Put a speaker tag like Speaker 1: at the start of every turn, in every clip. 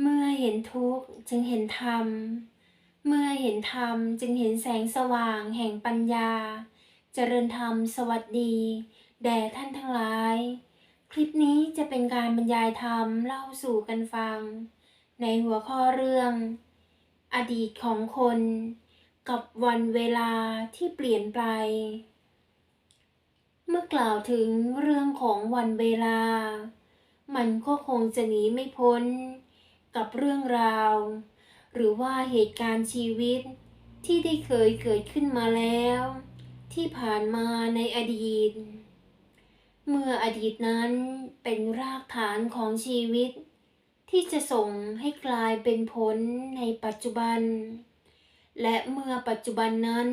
Speaker 1: เมื่อเห็นทุกข์จึงเห็นธรรม เมื่อเห็นธรรมจึงเห็นแสงสว่างแห่งปัญญา เจริญธรรมสวัสดีแด่ท่านทั้งหลาย คลิปนี้จะเป็นการบรรยายธรรมเล่าสู่กันฟัง ในหัวข้อเรื่อง อดีตของคน กับวันเวลาที่เปลี่ยนไป เมื่อกล่าวถึงเรื่องของวันเวลา มันก็คงจะหนีไม่พ้น กับเรื่องราว หรือว่าเหตุการณ์ชีวิตที่ได้เคยเกิดขึ้นมาแล้ว ที่ผ่านมาในอดีต เมื่ออดีตนั้นเป็นรากฐานของชีวิต ที่จะส่งให้กลายเป็นผลในปัจจุบัน และเมื่อปัจจุบันนั้น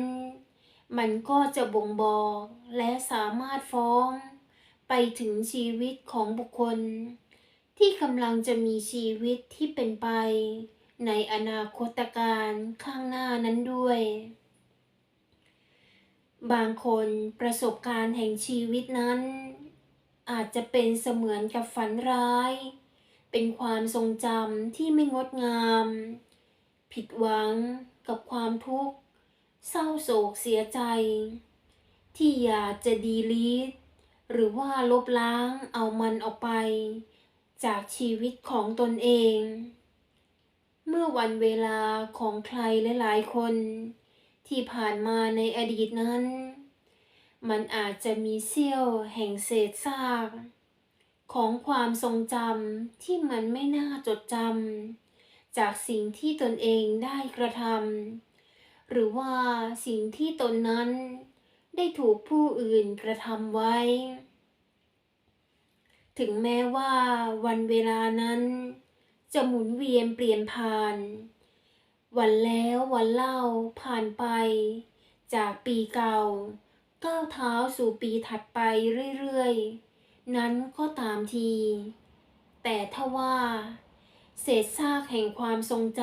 Speaker 1: มันก็จะบ่งบอกและสามารถฟ้อง ไปถึงชีวิตของบุคคล ที่กำลังจะมีชีวิตที่เป็นไป ในอนาคตการข้างหน้านั้นด้วย บางคนประสบการณ์แห่งชีวิตนั้น อาจจะเป็นเสมือนกับฝันร้าย เป็นความทรงจำที่ไม่งดงาม ผิดหวังกับความทุกข์ เศร้าโศกเสียใจ ที่อยากจะดีลีทหรือว่าลบล้างเอามันออกไป จากชีวิตของตนเอง เมื่อวันเวลาของใครหลายๆคน ที่ผ่านมาในอดีตนั้น มันอาจจะมีเสี้ยวแห่งเศษซาก ของความทรงจำที่มันไม่น่าจดจำจากสิ่งที่ตนเองได้กระทำหรือว่าสิ่งที่ตนนั้นได้ถูกผู้อื่นกระทำไว้ ถึงแม้ว่าวันเวลานั้น จะหมุนเวียนเปลี่ยนผ่าน วันแล้ววันเล่าผ่านไป จากปีเก่าก้าวเท้าสู่ปีถัดไปเรื่อยๆ นั้นก็ตามที แต่ถ้าว่า เศษซากแห่งความทรงจ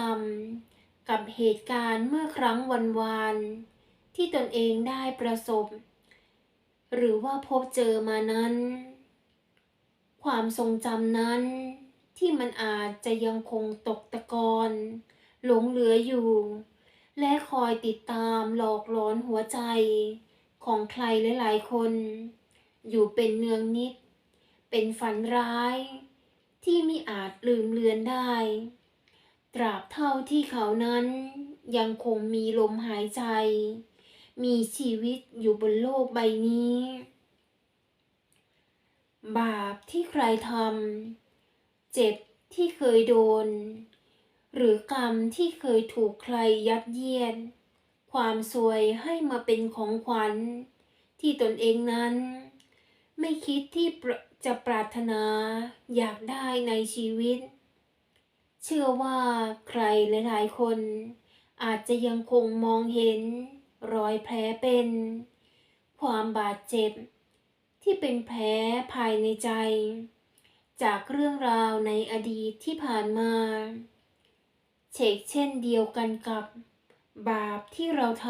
Speaker 1: ำกับเหตุการณ์เมื่อครั้งวันวานที่ตนเองได้ประสบ หรือว่าพบเจอมานั้น ความทรงจำนั้น ที่มันอาจจะยังคงตกตะกอนหลงเหลืออยู่ และคอยติดตามหลอกหลอนหัวใจของใครหลายๆคน อยู่เป็นเนืองนิด เป็นฝันร้าย ที่ไมิอาจลืมเลือนได้ ตราบเท่าที่เขานั้นยังคงมีลมหายใจ มีชีวิตอยู่บนโลกใบนี้ บาปที่ใครทำ เจ็บที่เคยโดน หรือกรรมที่เคยถูกใครยัดเยียด ความสวยให้มาเป็นของขวัญ ที่ตนเองนั้น ไม่คิดที่จะปรารถนาอยากได้ในชีวิต เชื่อว่าใครหลายๆคน อาจจะยังคงมองเห็น รอยแผลเป็น ความบาดเจ็บ ที่เป็นแผลภายในใจ จากเรื่องราวในอดีตที่ผ่านมาเชกเช่นเดียวกันกับบาปที่เราท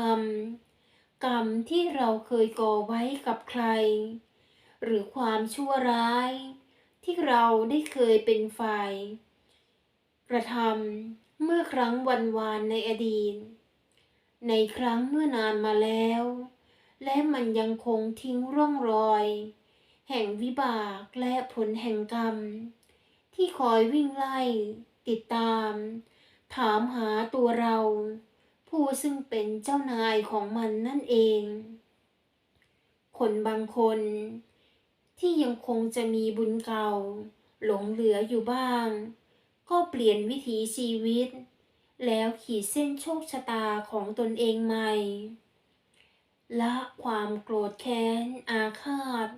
Speaker 1: ำกรรมที่เราเคยก่อไว้กับใคร หรือความชั่วร้ายที่เราได้เคยเป็นฝ่ายกระทำเมื่อครั้งวันวานในอดีต ในครั้งเมื่อนานมาแล้ว และมันยังคงทิ้งร่องรอย แห่งวิบากและผลแห่งกรรม ที่คอยวิ่งไล่ ติดตาม ถามหาตัวเรา ผู้ซึ่งเป็นเจ้านายของมันนั่นเอง คนบางคน ที่ยังคงจะมีบุญเก่า หลงเหลืออยู่บ้าง ก็เปลี่ยนวิถีชีวิต แล้วขีดเส้นโชคชะตาของตนเองใหม่ ละความโกรธแค้น อาฆาต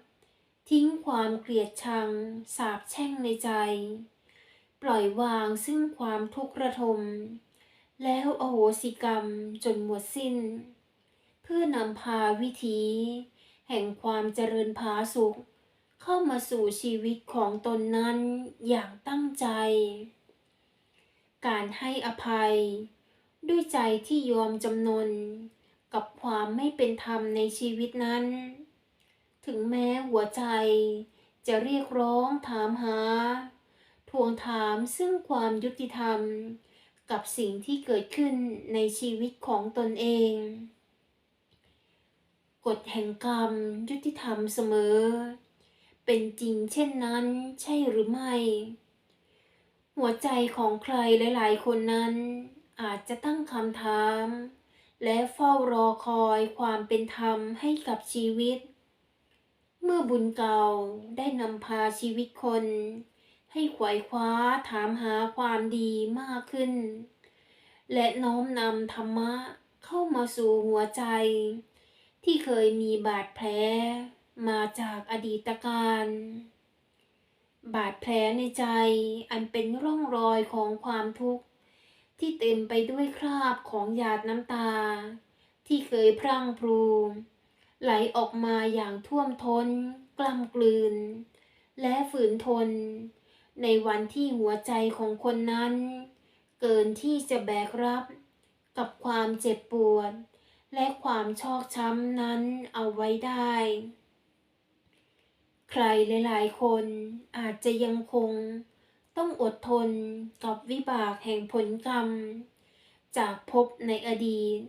Speaker 1: ทิ้งความเกลียดชัง สาบแช่งในใจ ปล่อยวางซึ่งความทุกข์ระทม แล้วโอโหสิกรรมจนหมดสิ้น เพื่อนำพาวิถีแห่งความเจริญผาสุข เข้ามาสู่ชีวิตของตนนั้นอย่างตั้งใจ การให้อภัย ด้วยใจที่ยอมจำนน กับความไม่เป็นธรรมในชีวิตนั้น ถึงแม้หัวใจจะเรียกร้องถามหา ทวงถามซึ่งความยุติธรรม กับสิ่งที่เกิดขึ้นในชีวิตของตนเอง กฎแห่งกรรมยุติธรรมเสมอ เป็นจริงเช่นนั้นใช่หรือไม่ หัวใจของใครหลาย ๆ คนนั้นอาจจะตั้งคำถาม และเฝ้ารอคอยความเป็นธรรมให้กับชีวิต เมื่อบุญเก่าได้นำพาชีวิตคน ให้ขวายคว้าถามหาความดีมากขึ้น และน้อมนำธรรมะเข้ามาสู่หัวใจ ที่เคยมีบาดแผลมาจากอดีตการ บาดแผลในใจอันเป็นร่องรอยของความทุกข์ ที่เต็มไปด้วยคราบของหยาดน้ำตา ที่เคยพรั่งพรูไหลออกมาอย่างท่วมทน้น กล้ำกลืน และฝืนทน ในวันที่หัวใจของคนนั้น เกินที่จะแบกรับ กับความเจ็บปวด และความชอกช้ำนั้นเอาไว้ได้ ใครหลายๆ คนอาจจะยังคง ต้องอดทนกับวิบากแห่งผลกรรม จากภพในอดีต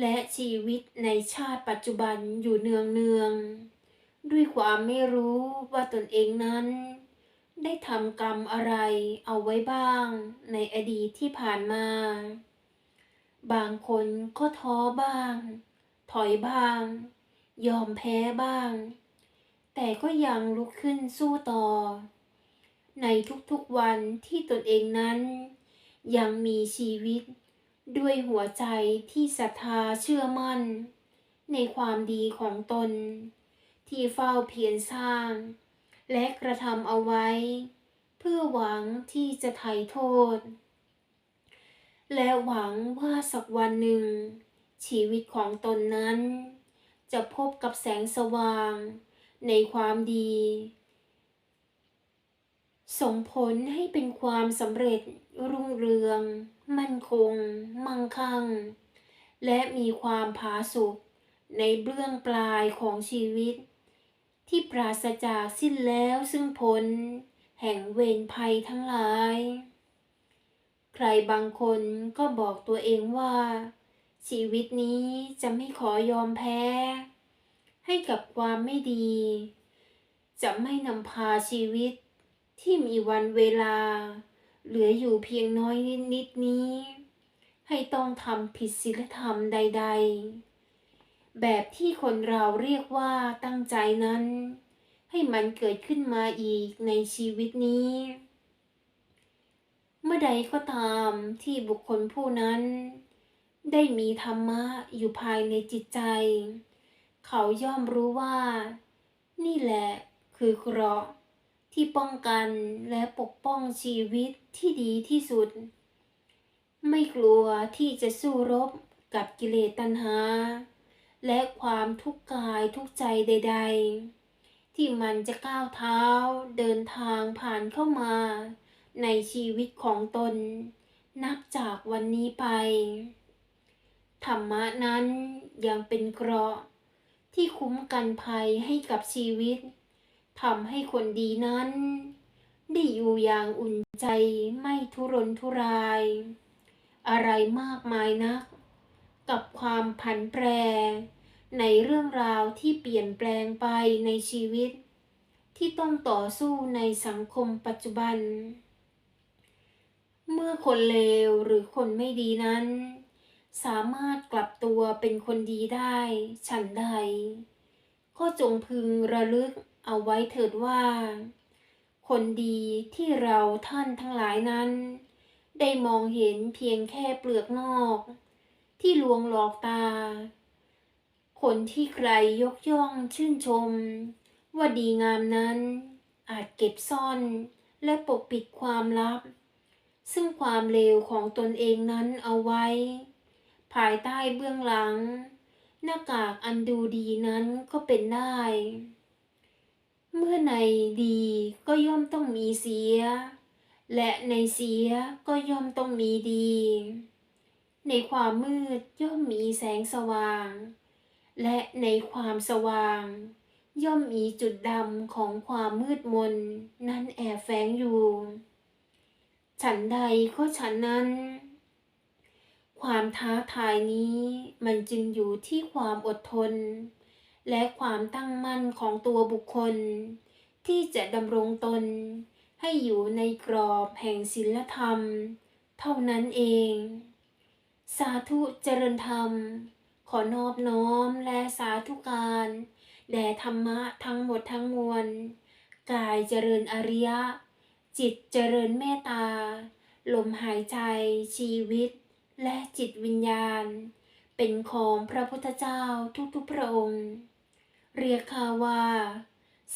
Speaker 1: และชีวิตในชาติปัจจุบันอยู่เนืองเนืองๆด้วยความไม่รู้ว่าตนเองนั้น ได้ทำกรรมอะไรเอาไว้บ้างในอดีตที่ผ่านมา บางคนก็ท้อบ้าง ถอยบ้าง ยอมแพ้บ้าง แต่ก็ยังลุกขึ้นสู้ต่อ ในทุกๆวันที่ตนเองนั้น ยังมีชีวิต ด้วยหัวใจที่ศรัทธาเชื่อมั่น ในความดีของตน ที่เฝ้าเพียรสร้าง และกระทำเอาไว้ เพื่อหวังที่จะไถ่โทษ และหวังว่าสักวันหนึ่ง ชีวิตของตนนั้น จะพบกับแสงสว่าง ในความดี ส่งผลให้เป็นความสำเร็จ รุ่งเรือง มั่นคง มั่งคั่ง และมีความผาสุกในเบื้องปลายของชีวิต ที่ปราศจากสิ้นแล้วซึ่งผล แห่งเวรภัยทั้งหลาย ใครบางคนก็บอกตัวเองว่า ชีวิตนี้จะไม่ขอยอมแพ้ ให้กับความไม่ดี จะไม่นำพาชีวิต ที่มีวันเวลา เหลืออยู่เพียงน้อยนิดนี้ ให้ต้องทำผิดศีลธรรมใด ๆ แบบที่คนเราเรียกว่าตั้งใจนั้น ให้มันเกิดขึ้นมาอีกในชีวิตนี้ เมื่อใดก็ตามที่บุคคลผู้นั้น ได้มีธรรมะอยู่ภายในจิตใจ เขาย่อมรู้ว่า นี่แหละคือเกราะห์ ที่ป้องกันและปกป้องชีวิตที่ดีที่สุด ไม่กลัวที่จะสู้รบกับกิเลสตัณหา และความทุกข์กายทุกใจใด ๆ ที่มันจะก้าวเท้าเดินทางผ่านเข้ามา ในชีวิตของตน นับจากวันนี้ไป ธรรมะนั้นยังเป็นเกราะที่คุ้มกันภัยให้กับชีวิต ทำให้คนดีนั้นได้อยู่อย่างอุ่นใจไม่ทุรนทุราย อะไรมากมายนัก กับความผันแปร ในเรื่องราวที่เปลี่ยนแปลงไปในชีวิต ที่ต้องต่อสู้ในสังคมปัจจุบัน เมื่อคนเลวหรือคนไม่ดีนั้น สามารถกลับตัวเป็นคนดีได้ ฉันใด ก็จงพึงระลึก เอาไว้เถิดว่า คนดีที่เราท่านทั้งหลายนั้น ได้มองเห็นเพียงแค่เปลือกนอก ที่ลวงหลอกตา คนที่ใครยกย่องชื่นชม ว่าดีงามนั้น อาจเก็บซ่อนและปกปิดความลับ ซึ่งความเลวของตนเองนั้นเอาไว้ ภายใต้เบื้องหลัง หน้ากากอันดูดีนั้นก็เป็นได้ เมื่อในดีก็ย่อมต้องมีเสีย และในเสียก็ย่อมต้องมีดี ในความมืดย่อมมีแสงสว่าง และในความสว่าง ย่อมมีจุดดำของความมืดมนนั้นแอบแฝงอยู่ ฉันใดก็ฉันนั้น ความท้าทายนี้มันจึงอยู่ที่ความอดทน และความตั้งมั่นของตัวบุคคล ที่จะดำรงตน ให้อยู่ในกรอบแห่งศีลธรรม เท่านั้นเอง สาธุเจริญธรรม ขอนอบน้อมและสาธุการแด่ธรรมะทั้งหมดทั้งมวล กายเจริญอริยะ จิตเจริญเมตตา ลมหายใจ ชีวิต และจิตวิญญาณ เป็นของพระพุทธเจ้าทุกๆพระองค์ เรียกข้าว่า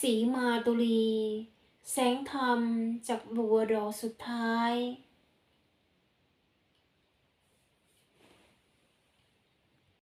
Speaker 1: สีมาตุลี แสงธรรมจากบัวดอกสุดท้าย